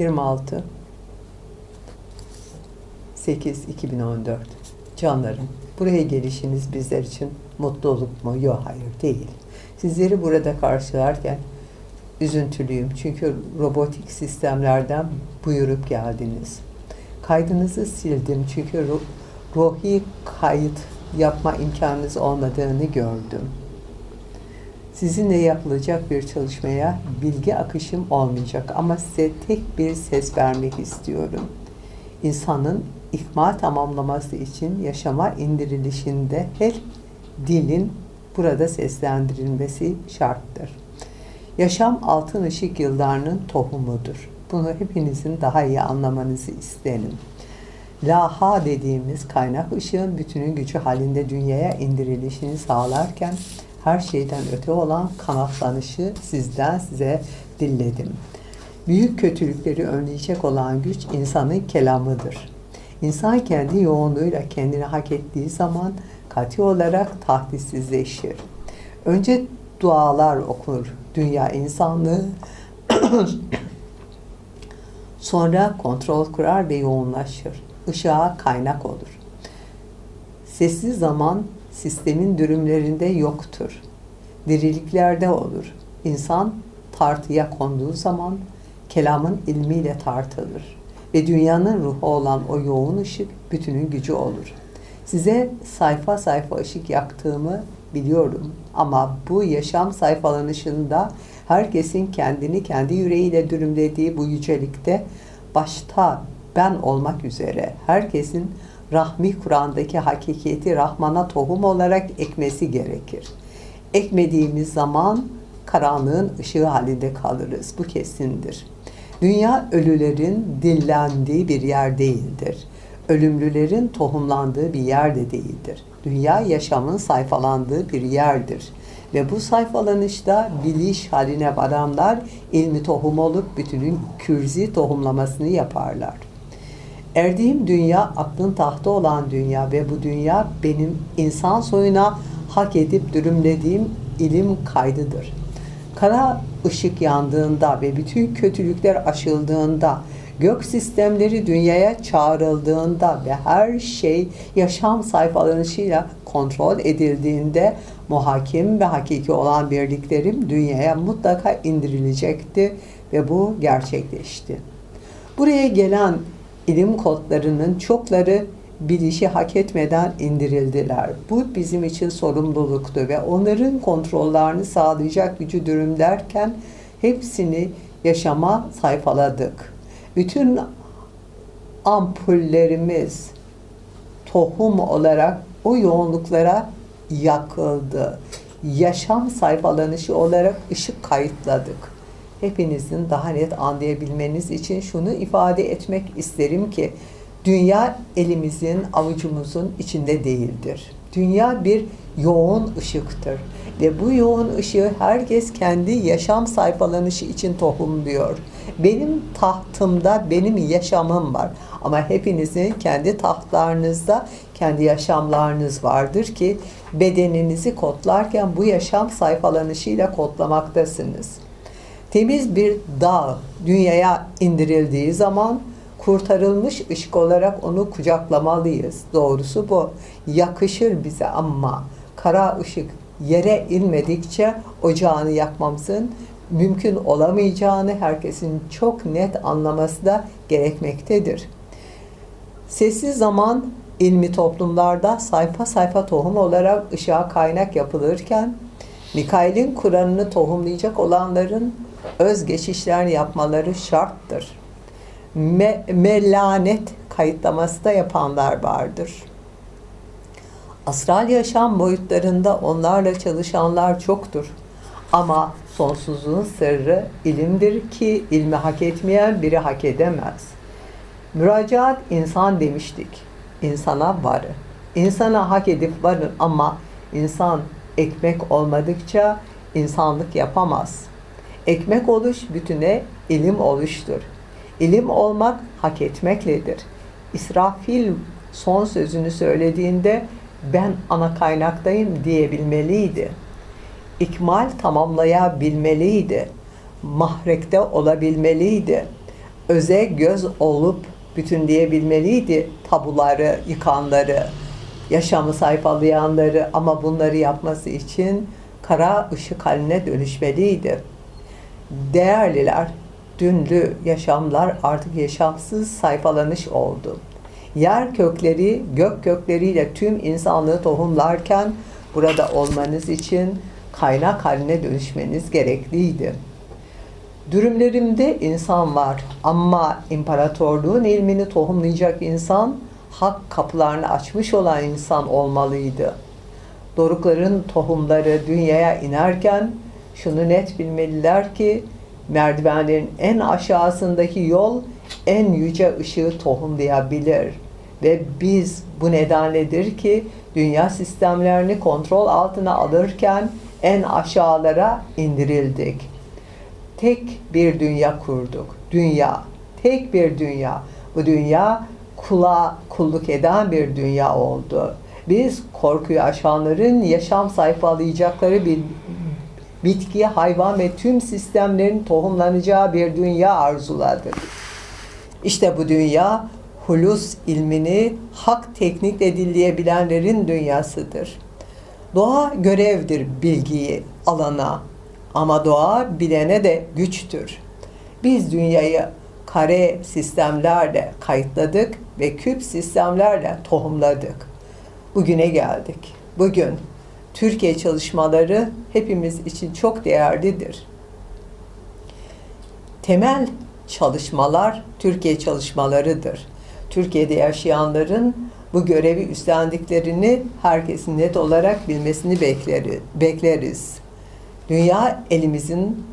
26 8 2014 Canlarım, buraya gelişiniz bizler için mutluluk mu? Yok, hayır değil. Sizleri burada karşılarken üzüntülüyüm. Çünkü robotik sistemlerden buyurup geldiniz. Kaydınızı sildim çünkü ru- ruhi kayıt yapma imkanınız olmadığını gördüm. Sizinle yapılacak bir çalışmaya bilgi akışım olmayacak ama size tek bir ses vermek istiyorum. İnsanın ikma tamamlaması için yaşama indirilişinde her dilin burada seslendirilmesi şarttır. Yaşam altın ışık yıllarının tohumudur. Bunu hepinizin daha iyi anlamanızı isterim. Laha dediğimiz kaynak ışığın bütünün gücü halinde dünyaya indirilişini sağlarken her şeyden öte olan kanatlanışı sizden size dilledim. Büyük kötülükleri önleyecek olan güç insanın kelamıdır. İnsan kendi yoğunluğuyla kendini hak ettiği zaman katı olarak tahdissizleşir. Önce dualar okur dünya insanlığı, sonra kontrol kurar ve yoğunlaşır. Işığa kaynak olur. Sessiz zaman sistemin dürümlerinde yoktur. Diriliklerde olur. İnsan tartıya konduğu zaman kelamın ilmiyle tartılır. Ve dünyanın ruhu olan o yoğun ışık bütünün gücü olur. Size sayfa sayfa ışık yaktığımı biliyorum ama bu yaşam sayfalanışında herkesin kendini kendi yüreğiyle dürümlediği bu yücelikte başta ben olmak üzere herkesin rahmi Kur'an'daki hakikati Rahman'a tohum olarak ekmesi gerekir. Ekmediğimiz zaman karanlığın ışığı halinde kalırız. Bu kesindir. Dünya ölülerin dillendiği bir yer değildir. Ölümlülerin tohumlandığı bir yer de değildir. Dünya yaşamın sayfalandığı bir yerdir. Ve bu sayfalanışta biliş haline varanlar ilmi tohum olup bütünün kürzi tohumlamasını yaparlar. Erdiğim dünya aklın tahtı olan dünya ve bu dünya benim insan soyuna hak edip dürümlediğim ilim kaydıdır. Kara ışık yandığında ve bütün kötülükler aşıldığında, gök sistemleri dünyaya çağrıldığında ve her şey yaşam sayfalanışıyla kontrol edildiğinde muhakim ve hakiki olan birliklerim dünyaya mutlaka indirilecekti ve bu gerçekleşti. Buraya gelen ilim kodlarının çokları bilişi hak etmeden indirildiler. Bu bizim için sorumluluktu ve onların kontrollerini sağlayacak gücü dürümlerken hepsini yaşama sayfaladık. Bütün ampullerimiz tohum olarak o yoğunluklara yakıldı. Yaşam sayfalanışı olarak ışık kayıtladık. Hepinizin daha net anlayabilmeniz için şunu ifade etmek isterim ki dünya elimizin, avucumuzun içinde değildir. Dünya bir yoğun ışıktır ve bu yoğun ışığı herkes kendi yaşam sayfalanışı için tohumluyor. Benim tahtımda benim yaşamım var ama hepinizin kendi tahtlarınızda kendi yaşamlarınız vardır ki bedeninizi kodlarken bu yaşam sayfalanışıyla kodlamaktasınız. Temiz bir dağ dünyaya indirildiği zaman kurtarılmış ışık olarak onu kucaklamalıyız. Doğrusu bu. Yakışır bize ama kara ışık yere inmedikçe ocağını yakmamızın mümkün olamayacağını herkesin çok net anlaması da gerekmektedir. Sessiz zaman ilmi toplumlarda sayfa sayfa tohum olarak ışığa kaynak yapılırken Mikail'in Kur'an'ını tohumlayacak olanların öz geçişler yapmaları şarttır. Me melanet kayıtlaması da yapanlar vardır. Astral yaşam boyutlarında onlarla çalışanlar çoktur. Ama sonsuzluğun sırrı ilimdir ki ilmi hak etmeyen biri hak edemez. Müracaat insan demiştik. İnsana varı. İnsana hak edip varın ama insan ekmek olmadıkça insanlık yapamaz. Ekmek oluş bütüne ilim oluştur. İlim olmak hak etmekledir. İsrafil son sözünü söylediğinde ben ana kaynaktayım diyebilmeliydi. İkmal tamamlayabilmeliydi. Mahrekte olabilmeliydi. öze göz olup bütünleyebilmeliydi tabuları, yıkanları, yaşamı sayfalayanları ama bunları yapması için kara ışık haline dönüşmeliydi. Değerliler, dünlü yaşamlar artık yaşamsız sayfalanış oldu. Yer kökleri gök kökleriyle tüm insanlığı tohumlarken burada olmanız için kaynak haline dönüşmeniz gerekliydi. Dürümlerimde insan var ama imparatorluğun ilmini tohumlayacak insan hak kapılarını açmış olan insan olmalıydı. Dorukların tohumları dünyaya inerken şunu net bilmeliler ki merdivenlerin en aşağısındaki yol en yüce ışığı tohumlayabilir. Ve biz bu nedenledir ki dünya sistemlerini kontrol altına alırken en aşağılara indirildik. Tek bir dünya kurduk. Dünya, tek bir dünya. Bu dünya kula kulluk eden bir dünya oldu. Biz korkuyu aşanların yaşam sayfalayacakları bir bitki, hayvan ve tüm sistemlerin tohumlanacağı bir dünya arzuladık. İşte bu dünya hulus ilmini hak teknikle dilleyebilenlerin dünyasıdır. Doğa görevdir bilgiyi alana ama doğa bilene de güçtür. Biz dünyayı kare sistemlerle kayıtladık ve küp sistemlerle tohumladık. Bugüne geldik. Bugün Türkiye çalışmaları hepimiz için çok değerlidir. Temel çalışmalar Türkiye çalışmalarıdır. Türkiye'de yaşayanların bu görevi üstlendiklerini herkesin net olarak bilmesini bekleriz. Dünya elimizin,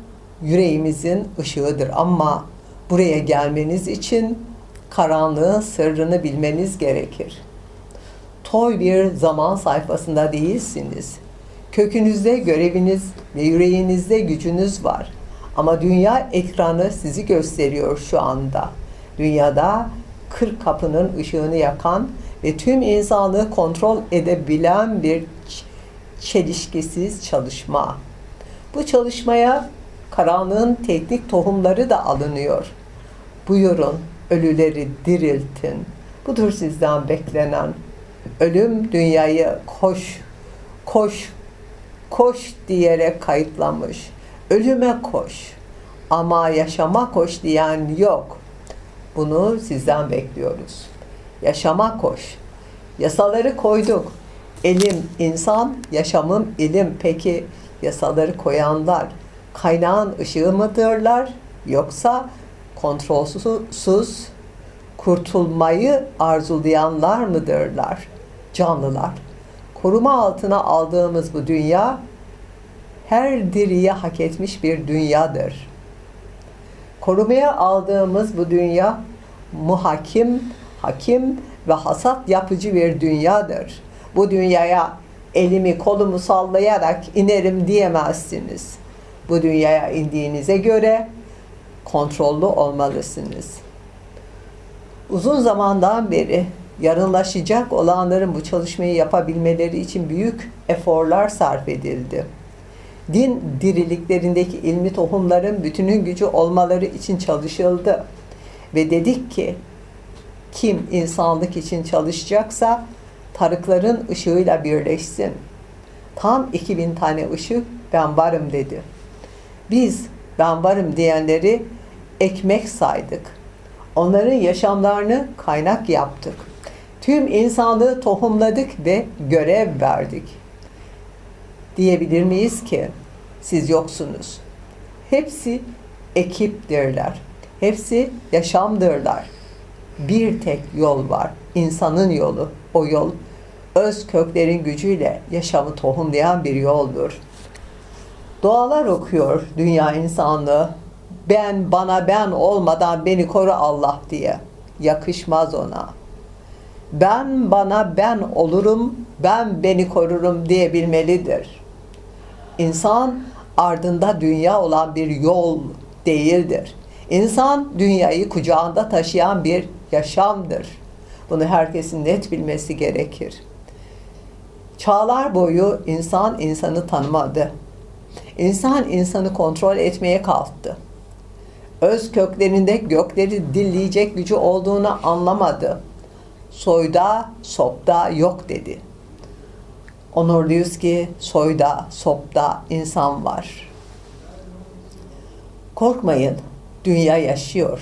yüreğimizin ışığıdır ama buraya gelmeniz için karanlığın sırrını bilmeniz gerekir. Toy bir zaman sayfasında değilsiniz. Kökünüzde göreviniz ve yüreğinizde gücünüz var. Ama dünya ekranı sizi gösteriyor şu anda. Dünyada kırk kapının ışığını yakan ve tüm insanlığı kontrol edebilen bir çelişkisiz çalışma. Bu çalışmaya karanlığın teknik tohumları da alınıyor. Buyurun ölüleri diriltin. Budur sizden beklenen. Ölüm dünyayı koş, koş, koş diyerek kayıtlamış. Ölüme koş ama yaşama koş diyen yok. Bunu sizden bekliyoruz. Yaşama koş. Yasaları koyduk. Elim insan, yaşamım ilim. Peki yasaları koyanlar kaynağın ışığı mıdırlar yoksa kontrolsüz kurtulmayı arzulayanlar mıdırlar? Canlılar. Koruma altına aldığımız bu dünya her diriye hak etmiş bir dünyadır. Korumaya aldığımız bu dünya muhakim, hakim ve hasat yapıcı bir dünyadır. Bu dünyaya elimi kolumu sallayarak inerim diyemezsiniz. Bu dünyaya indiğinize göre kontrollü olmalısınız. Uzun zamandan beri yarınlaşacak olanların bu çalışmayı yapabilmeleri için büyük eforlar sarf edildi. Din diriliklerindeki ilmi tohumların bütünün gücü olmaları için çalışıldı. Ve dedik ki kim insanlık için çalışacaksa tarıkların ışığıyla birleşsin. Tam 2000 tane ışık ben varım dedi. Biz ben varım diyenleri ekmek saydık. Onların yaşamlarını kaynak yaptık. Tüm insanlığı tohumladık ve görev verdik. Diyebilir miyiz ki siz yoksunuz? Hepsi ekiptirler. Hepsi yaşamdırlar. Bir tek yol var. insanın yolu. O yol öz köklerin gücüyle yaşamı tohumlayan bir yoldur. Dualar okuyor dünya insanlığı. Ben bana ben olmadan beni koru Allah diye. Yakışmaz ona. Ben bana ben olurum, ben beni korurum diyebilmelidir. İnsan ardında dünya olan bir yol değildir. İnsan dünyayı kucağında taşıyan bir yaşamdır. Bunu herkesin net bilmesi gerekir. Çağlar boyu insan insanı tanımadı. İnsan insanı kontrol etmeye kalktı. öz köklerinde gökleri dilleyecek gücü olduğunu anlamadı. Soyda, sopta yok dedi. Onurluyuz ki soyda, sopta insan var. Korkmayın, dünya yaşıyor.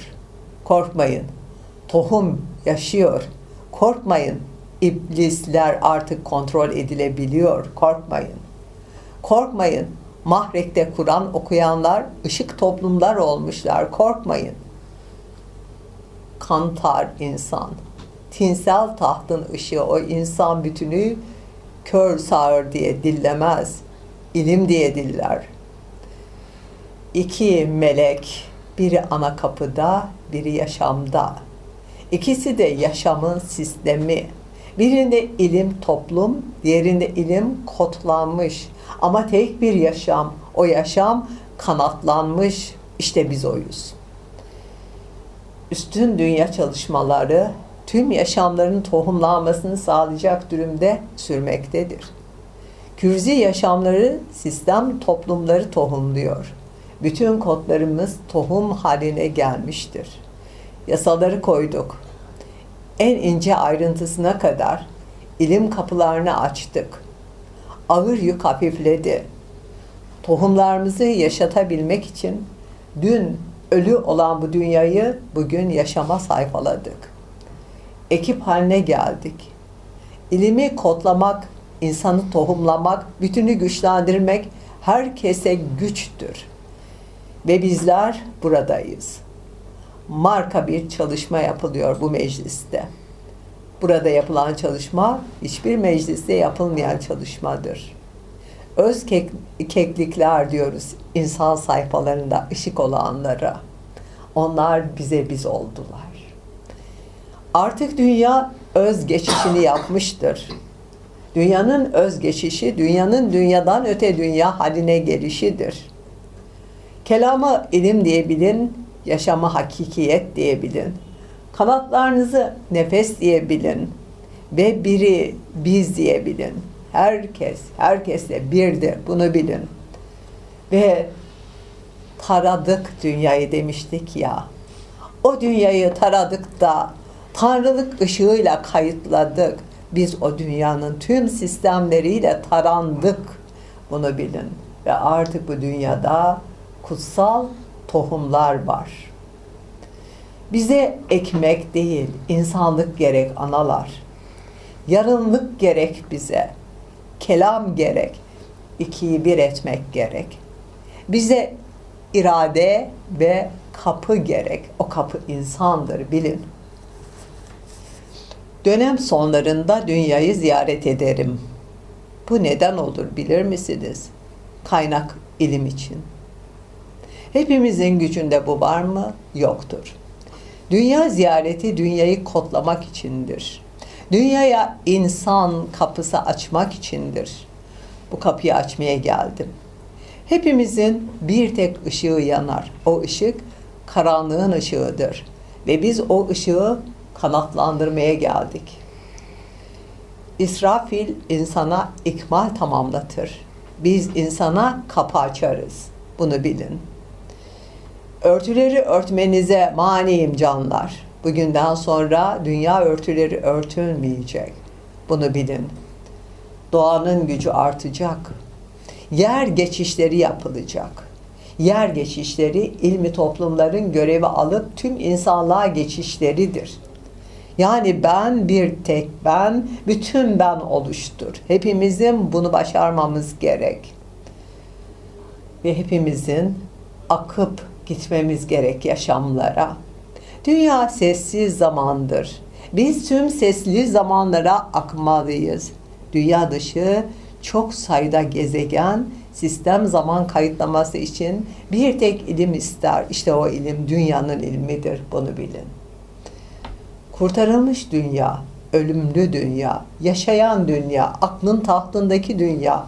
Korkmayın, tohum yaşıyor. Korkmayın, iblisler artık kontrol edilebiliyor. Korkmayın. Korkmayın, Mahrek'te Kur'an okuyanlar ışık toplumlar olmuşlar. Korkmayın. Kantar insan. Tinsel tahtın ışığı o insan bütünü kör sağır diye dillemez. İlim diye diller. İki melek, biri ana kapıda, biri yaşamda. İkisi de yaşamın sistemi. Birinde ilim toplum, diğerinde ilim kodlanmış. Ama tek bir yaşam, o yaşam kanatlanmış. İşte biz oyuz. Üstün dünya çalışmaları tüm yaşamların tohumlanmasını sağlayacak durumda sürmektedir. Kürzi yaşamları sistem toplumları tohumluyor. Bütün kodlarımız tohum haline gelmiştir. Yasaları koyduk. En ince ayrıntısına kadar ilim kapılarını açtık. Ağır yük hafifledi. Tohumlarımızı yaşatabilmek için dün ölü olan bu dünyayı bugün yaşama sayfaladık. Ekip haline geldik. İlimi kodlamak, insanı tohumlamak, bütünü güçlendirmek herkese güçtür. Ve bizler buradayız. Marka bir çalışma yapılıyor bu mecliste. Burada yapılan çalışma hiçbir mecliste yapılmayan çalışmadır. Öz kek, keklikler diyoruz insan sayfalarında ışık olanlara. Onlar bize biz oldular. Artık dünya öz geçişini yapmıştır. Dünyanın öz geçişi, dünyanın dünyadan öte dünya haline gelişidir. Kelamı ilim diyebilin, yaşamı hakikiyet diyebilin. Kanatlarınızı nefes diyebilin ve biri biz diyebilin. Herkes, herkesle birdir. Bunu bilin. Ve taradık dünyayı demiştik ya. O dünyayı taradık da tanrılık ışığıyla kayıtladık. Biz o dünyanın tüm sistemleriyle tarandık. Bunu bilin. Ve artık bu dünyada kutsal tohumlar var. Bize ekmek değil, insanlık gerek analar. Yarınlık gerek bize. Kelam gerek. İkiyi bir etmek gerek. Bize irade ve kapı gerek. O kapı insandır bilin. Dönem sonlarında dünyayı ziyaret ederim. Bu neden olur bilir misiniz? Kaynak ilim için. Hepimizin gücünde bu var mı? Yoktur. Dünya ziyareti dünyayı kodlamak içindir. Dünyaya insan kapısı açmak içindir. Bu kapıyı açmaya geldim. Hepimizin bir tek ışığı yanar. O ışık karanlığın ışığıdır. Ve biz o ışığı kanatlandırmaya geldik. İsrafil insana ikmal tamamlatır. Biz insana kapı açarız. Bunu bilin. Örtüleri örtmenize maniyim canlar. Bugünden sonra dünya örtüleri örtülmeyecek. Bunu bilin. Doğanın gücü artacak. Yer geçişleri yapılacak. Yer geçişleri ilmi toplumların görevi alıp tüm insanlığa geçişleridir. Yani ben bir tek ben, bütün ben oluştur. Hepimizin bunu başarmamız gerek. Ve hepimizin akıp gitmemiz gerek yaşamlara. Dünya sessiz zamandır. Biz tüm sesli zamanlara akmalıyız. Dünya dışı çok sayıda gezegen sistem zaman kayıtlaması için bir tek ilim ister. İşte o ilim dünyanın ilmidir. Bunu bilin. Kurtarılmış dünya, ölümlü dünya, yaşayan dünya, aklın tahtındaki dünya,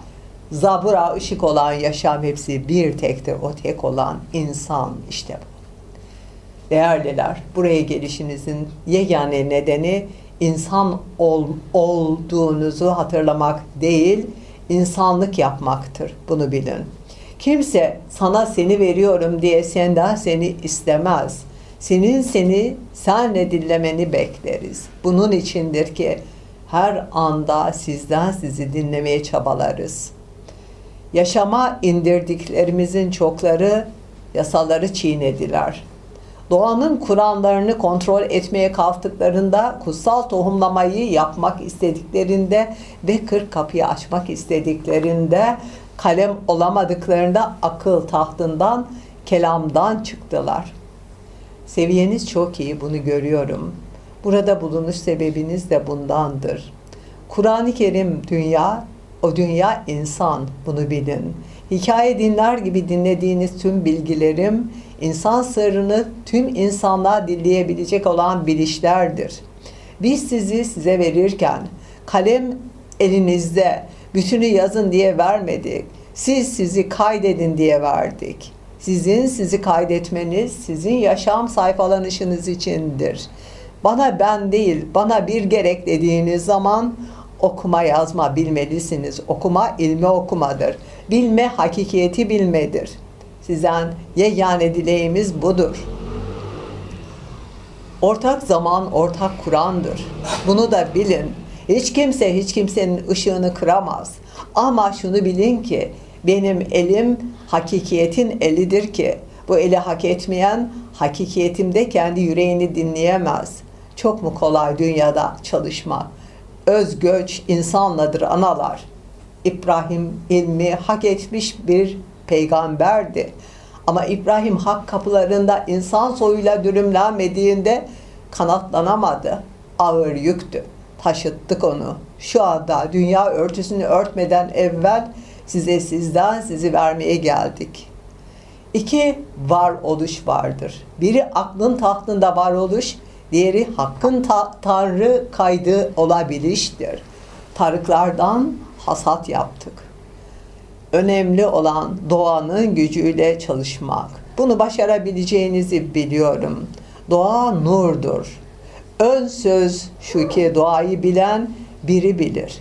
zabura ışık olan yaşam hepsi bir tektir. O tek olan insan işte bu. Değerliler, buraya gelişinizin yegane nedeni insan ol, olduğunuzu hatırlamak değil, insanlık yapmaktır. Bunu bilin. Kimse sana seni veriyorum diye senden seni istemez. Senin seni senle dinlemeni bekleriz. Bunun içindir ki her anda sizden sizi dinlemeye çabalarız. Yaşama indirdiklerimizin çokları yasaları çiğnediler. Doğanın kuranlarını kontrol etmeye kalktıklarında, kutsal tohumlamayı yapmak istediklerinde ve kırk kapıyı açmak istediklerinde, kalem olamadıklarında akıl tahtından, kelamdan çıktılar. Seviyeniz çok iyi, bunu görüyorum. Burada bulunuş sebebiniz de bundandır. Kur'an-ı Kerim dünya, o dünya insan, bunu bilin. Hikaye dinler gibi dinlediğiniz tüm bilgilerim, insan sırrını tüm insanlığa dinleyebilecek olan bilişlerdir. Biz sizi size verirken, kalem elinizde, bütünü yazın diye vermedik. Siz sizi kaydedin diye verdik. Sizin sizi kaydetmeniz, sizin yaşam sayfalanışınız içindir. Bana ben değil, bana bir gerek dediğiniz zaman okuma yazma bilmelisiniz. Okuma ilmi okumadır. Bilme hakikiyeti bilmedir. Sizden yegane dileğimiz budur. Ortak zaman ortak Kur'an'dır. Bunu da bilin. Hiç kimse hiç kimsenin ışığını kıramaz. Ama şunu bilin ki benim elim hakikiyetin elidir ki bu eli hak etmeyen hakikiyetimde kendi yüreğini dinleyemez. Çok mu kolay dünyada çalışmak? Öz göç insanladır analar. İbrahim ilmi hak etmiş bir peygamberdi. Ama İbrahim hak kapılarında insan soyuyla dürümlenmediğinde kanatlanamadı. Ağır yüktü. Taşıttık onu. Şu anda dünya örtüsünü örtmeden evvel size sizden sizi vermeye geldik. İki var oluş vardır. Biri aklın tahtında var oluş, diğeri hakkın ta- tanrı kaydı olabiliştir. Tarıklardan hasat yaptık. Önemli olan doğanın gücüyle çalışmak. Bunu başarabileceğinizi biliyorum. Doğa nurdur. Ön söz şu ki doğayı bilen biri bilir.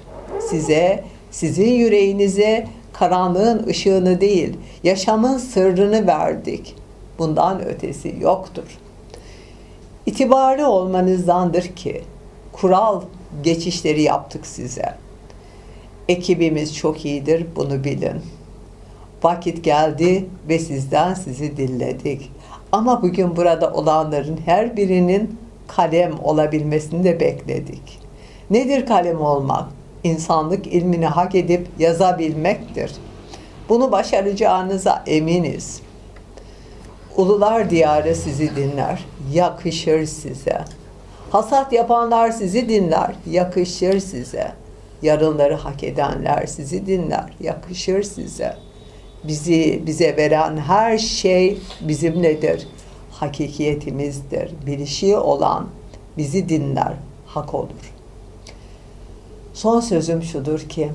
Size, sizin yüreğinize karanlığın ışığını değil, yaşamın sırrını verdik. Bundan ötesi yoktur. İtibarlı olmanızdandır ki kural geçişleri yaptık size. Ekibimiz çok iyidir, bunu bilin. Vakit geldi ve sizden sizi dinledik. Ama bugün burada olanların her birinin kalem olabilmesini de bekledik. Nedir kalem olmak? İnsanlık ilmini hak edip yazabilmektir. Bunu başaracağınıza eminiz. Ulular diyarı sizi dinler, yakışır size. Hasat yapanlar sizi dinler, yakışır size. Yarınları hak edenler sizi dinler, yakışır size. Bizi bize veren her şey bizimledir. Hakikiyetimizdir. Bilişi olan bizi dinler, hak olur. Son sözüm şudur ki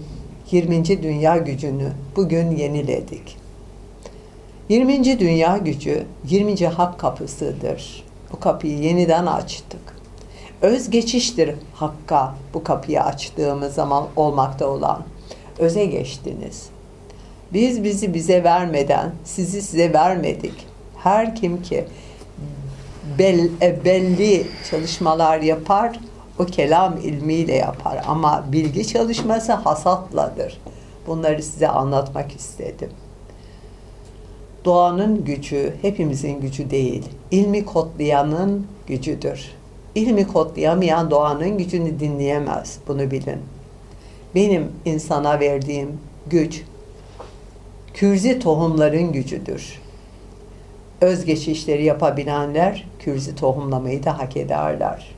20. dünya gücünü bugün yeniledik. 20. dünya gücü 20. hak kapısıdır. Bu kapıyı yeniden açtık. Öz geçiştir hakka bu kapıyı açtığımız zaman olmakta olan. Öze geçtiniz. Biz bizi bize vermeden sizi size vermedik. Her kim ki e, belli çalışmalar yapar, o kelam ilmiyle yapar. Ama bilgi çalışması hasatladır. Bunları size anlatmak istedim. Doğanın gücü hepimizin gücü değil. İlmi kodlayanın gücüdür. İlmi kodlayamayan doğanın gücünü dinleyemez. Bunu bilin. Benim insana verdiğim güç kürzi tohumların gücüdür. Özgeçişleri yapabilenler kürzi tohumlamayı da hak ederler.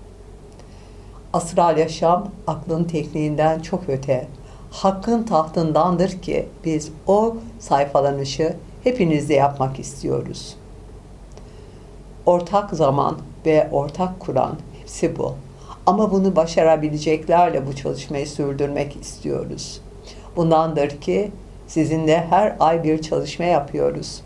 Astral yaşam aklın tekniğinden çok öte. Hakkın tahtındandır ki biz o sayfalanışı hepinizde yapmak istiyoruz. Ortak zaman ve ortak Kur'an hepsi bu. Ama bunu başarabileceklerle bu çalışmayı sürdürmek istiyoruz. Bundandır ki sizinle her ay bir çalışma yapıyoruz.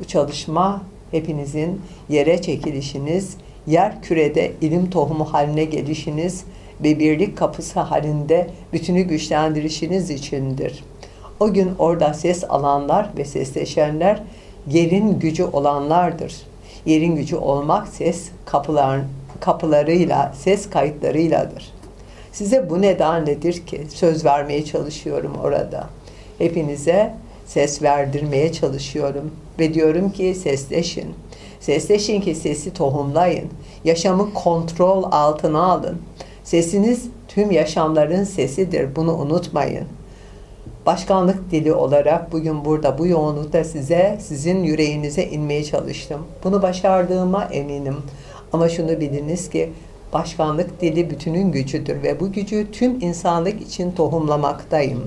Bu çalışma hepinizin yere çekilişiniz, yer kürede ilim tohumu haline gelişiniz ve birlik kapısı halinde bütünü güçlendirişiniz içindir. O gün orada ses alanlar ve sesleşenler yerin gücü olanlardır. Yerin gücü olmak ses kapılar, kapılarıyla, ses kayıtlarıyladır. Size bu nedenledir ki söz vermeye çalışıyorum orada. Hepinize ses verdirmeye çalışıyorum ve diyorum ki sesleşin. Sesleşin ki sesi tohumlayın. Yaşamı kontrol altına alın. Sesiniz tüm yaşamların sesidir. Bunu unutmayın. Başkanlık dili olarak bugün burada bu yoğunlukta size, sizin yüreğinize inmeye çalıştım. Bunu başardığıma eminim. Ama şunu biliniz ki başkanlık dili bütünün gücüdür ve bu gücü tüm insanlık için tohumlamaktayım.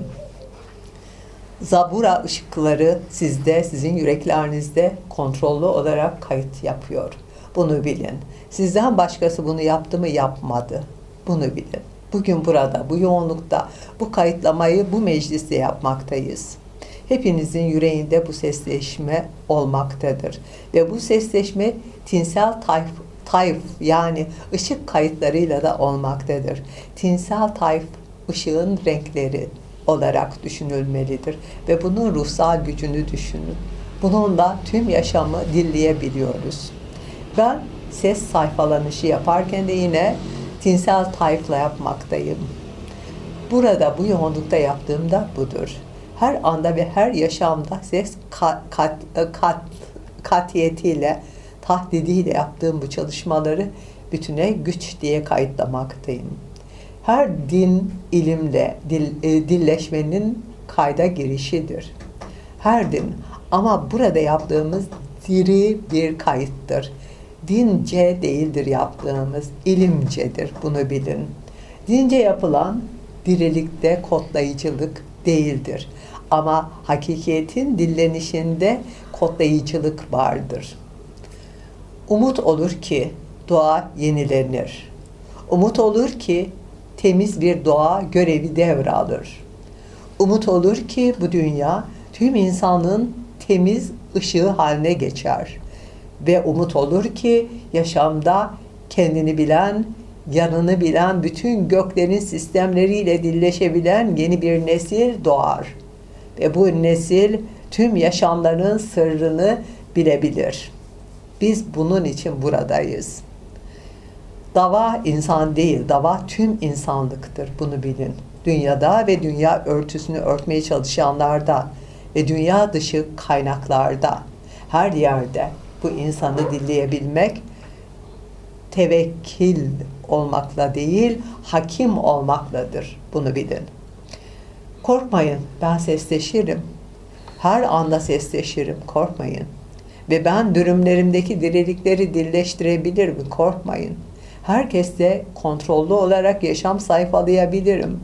Zabura ışıkları sizde, sizin yüreklerinizde kontrollü olarak kayıt yapıyor. Bunu bilin. Sizden başkası bunu yaptı mı yapmadı. Bunu bilin. Bugün burada, bu yoğunlukta, bu kayıtlamayı bu mecliste yapmaktayız. Hepinizin yüreğinde bu sesleşme olmaktadır. Ve bu sesleşme tinsel tayf, tayf yani ışık kayıtlarıyla da olmaktadır. Tinsel tayf ışığın renkleri olarak düşünülmelidir. Ve bunun ruhsal gücünü düşünün. Bununla tüm yaşamı dilleyebiliyoruz. Ben ses sayfalanışı yaparken de yine tinsel tayfla yapmaktayım. Burada bu yoğunlukta yaptığımda budur. Her anda ve her yaşamda ses kat, kat, kat, katiyetiyle, tahdidiyle yaptığım bu çalışmaları bütüne güç diye kayıtlamaktayım. Her din ilimle dil, e, dilleşmenin kayda girişidir. Her din ama burada yaptığımız diri bir kayıttır. Dince değildir yaptığımız, ilimcedir. Bunu bilin. Dince yapılan dirilikte kodlayıcılık değildir. Ama hakikiyetin dillenişinde kodlayıcılık vardır. Umut olur ki doğa yenilenir. Umut olur ki temiz bir doğa görevi devralır. Umut olur ki bu dünya tüm insanlığın temiz ışığı haline geçer. Ve umut olur ki yaşamda kendini bilen, yanını bilen, bütün göklerin sistemleriyle dilleşebilen yeni bir nesil doğar. Ve bu nesil tüm yaşamların sırrını bilebilir. Biz bunun için buradayız. Dava insan değil, dava tüm insanlıktır. Bunu bilin. Dünyada ve dünya örtüsünü örtmeye çalışanlarda ve dünya dışı kaynaklarda, her yerde bu insanı dinleyebilmek tevekkil olmakla değil, hakim olmakladır. Bunu bilin. Korkmayın, ben sesleşirim. Her anda sesleşirim, korkmayın. Ve ben dürümlerimdeki dirilikleri dilleştirebilirim, korkmayın. Herkeste kontrollü olarak yaşam sayfalayabilirim.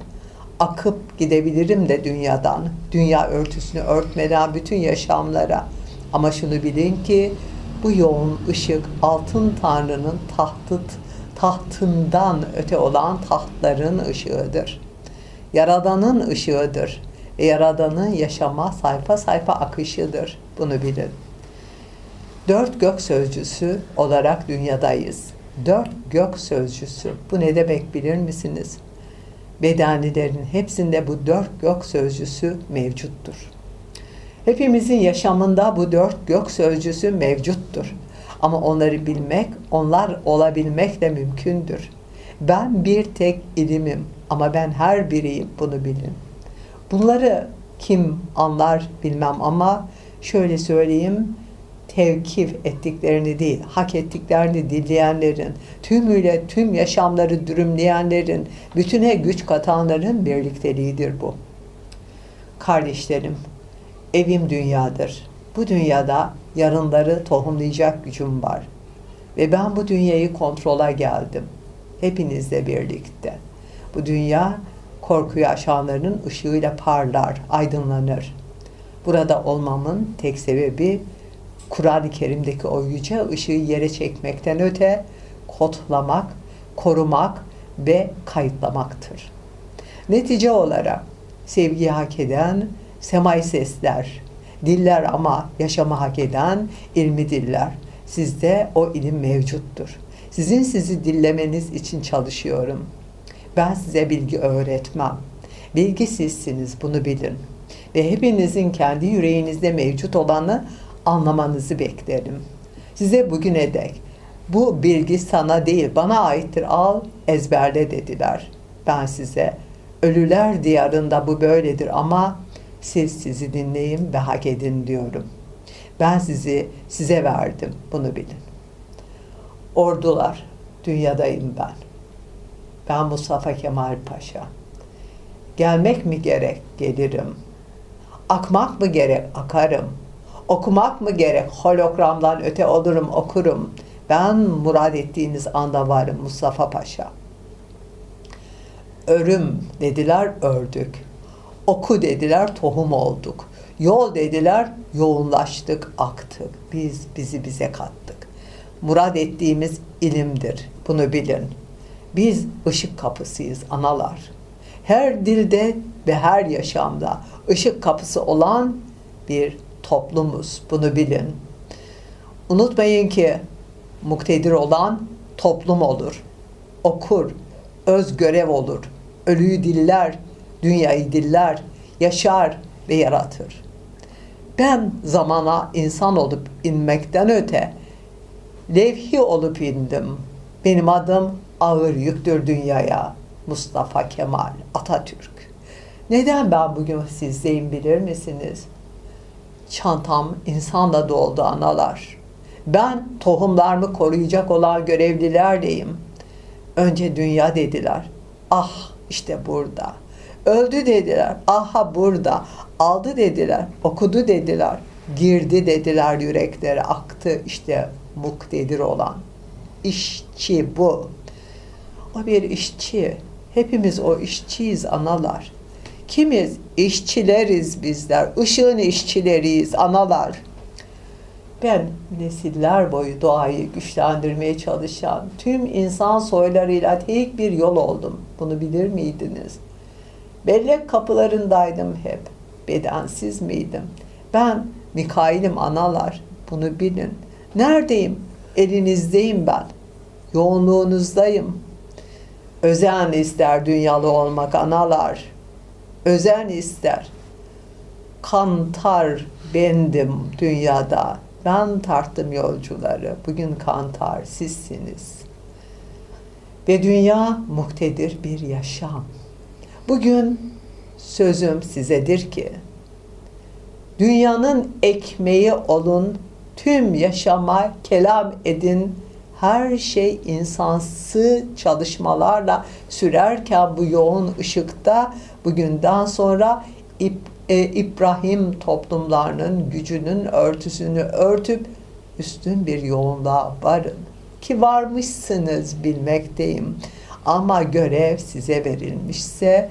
Akıp gidebilirim de dünyadan. Dünya örtüsünü örtmeden bütün yaşamlara. Ama şunu bilin ki bu yoğun ışık altın tanrının tahtı, tahtından öte olan tahtların ışığıdır. Yaradanın ışığıdır. E, Yaradanın yaşama sayfa sayfa akışıdır. Bunu bilin. Dört gök sözcüsü olarak dünyadayız. Dört gök sözcüsü. Bu ne demek bilir misiniz? Bedanilerin hepsinde bu dört gök sözcüsü mevcuttur. Hepimizin yaşamında bu dört gök sözcüsü mevcuttur. Ama onları bilmek, onlar olabilmek de mümkündür. Ben bir tek ilimim ama ben her biriyim bunu bilin. Bunları kim anlar bilmem ama şöyle söyleyeyim, tevkif ettiklerini değil, hak ettiklerini dinleyenlerin, tümüyle tüm yaşamları dürümleyenlerin, bütüne güç katanların birlikteliğidir bu. Kardeşlerim, evim dünyadır. Bu dünyada yarınları tohumlayacak gücüm var. Ve ben bu dünyayı kontrola geldim. Hepinizle birlikte. Bu dünya korkuyu aşanların ışığıyla parlar, aydınlanır. Burada olmamın tek sebebi Kur'an-ı Kerim'deki o yüce ışığı yere çekmekten öte kodlamak, korumak ve kayıtlamaktır. Netice olarak sevgiyi hak eden semai sesler, diller ama yaşamı hak eden ilmi diller. Sizde o ilim mevcuttur. Sizin sizi dillemeniz için çalışıyorum. Ben size bilgi öğretmem. Bilgi sizsiniz, bunu bilin. ve hepinizin kendi yüreğinizde mevcut olanı anlamanızı beklerim. Size bugüne dek bu bilgi sana değil bana aittir al ezberle dediler. Ben size ölüler diyarında bu böyledir ama siz sizi dinleyin ve hak edin diyorum. Ben sizi size verdim bunu bilin. Ordular dünyadayım ben. Ben Mustafa Kemal Paşa. Gelmek mi gerek gelirim. Akmak mı gerek akarım. Okumak mı gerek hologramdan öte olurum okurum. Ben murad ettiğiniz anda varım Mustafa Paşa. Örüm dediler ördük. Oku dediler tohum olduk. Yol dediler yoğunlaştık aktık. Biz bizi bize kattık. Murad ettiğimiz ilimdir. Bunu bilin. Biz ışık kapısıyız analar. Her dilde ve her yaşamda ışık kapısı olan bir toplumuz. Bunu bilin. Unutmayın ki muktedir olan toplum olur. Okur, öz görev olur. Ölüyü diller, dünyayı diller, yaşar ve yaratır. Ben zamana insan olup inmekten öte levhi olup indim. Benim adım ağır yüktür dünyaya. Mustafa Kemal Atatürk. Neden ben bugün sizdeyim bilir misiniz? Çantam insanla doldu analar. Ben tohumlarımı koruyacak olan görevlilerleyim. Önce dünya dediler. Ah işte burada. Öldü dediler. Aha burada. Aldı dediler. Okudu dediler. Girdi dediler yüreklere. Aktı işte muktedir olan. İşçi bu. O bir işçi. Hepimiz o işçiyiz analar. Kimiz? İşçileriz bizler. Işığın işçileriyiz analar. Ben nesiller boyu doğayı güçlendirmeye çalışan tüm insan soylarıyla tek bir yol oldum. Bunu bilir miydiniz? Bellek kapılarındaydım hep. Bedensiz miydim? Ben Mikail'im analar. Bunu bilin. Neredeyim? Elinizdeyim ben. Yoğunluğunuzdayım. Özen ister dünyalı olmak analar. Özen ister. Kantar bendim dünyada. Ben tarttım yolcuları. Bugün kantar sizsiniz. Ve dünya muktedir bir yaşam. Bugün sözüm sizedir ki dünyanın ekmeği olun, tüm yaşama kelam edin. Her şey insansı çalışmalarla sürerken bu yoğun ışıkta bugünden sonra İp, e, İbrahim toplumlarının gücünün örtüsünü örtüp üstün bir yoğunluğa varın. Ki varmışsınız bilmekteyim. Ama görev size verilmişse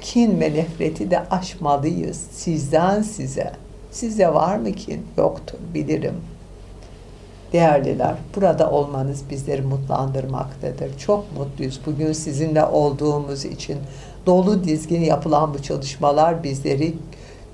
kin ve nefreti de aşmalıyız sizden size. Size var mı kin? Yoktur bilirim. Değerliler, burada olmanız bizleri mutlandırmaktadır. Çok mutluyuz bugün sizinle olduğumuz için. Dolu dizgin yapılan bu çalışmalar bizleri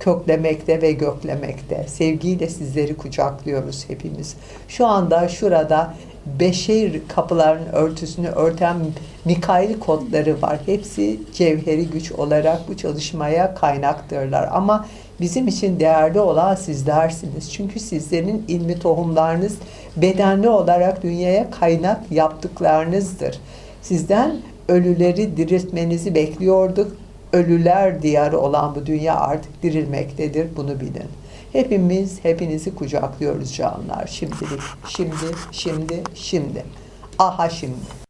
köklemekte ve göklemekte. Sevgiyle sizleri kucaklıyoruz hepimiz. Şu anda şurada beşer kapıların örtüsünü örten Mikail kodları var. Hepsi cevheri güç olarak bu çalışmaya kaynaktırlar. Ama bizim için değerli olan sizlersiniz. Çünkü sizlerin ilmi tohumlarınız bedenli olarak dünyaya kaynak yaptıklarınızdır. Sizden ölüleri diriltmenizi bekliyorduk. Ölüler diyarı olan bu dünya artık dirilmektedir. Bunu bilin. Hepimiz hepinizi kucaklıyoruz canlar. Şimdilik, şimdi, şimdi, şimdi. Aha şimdi.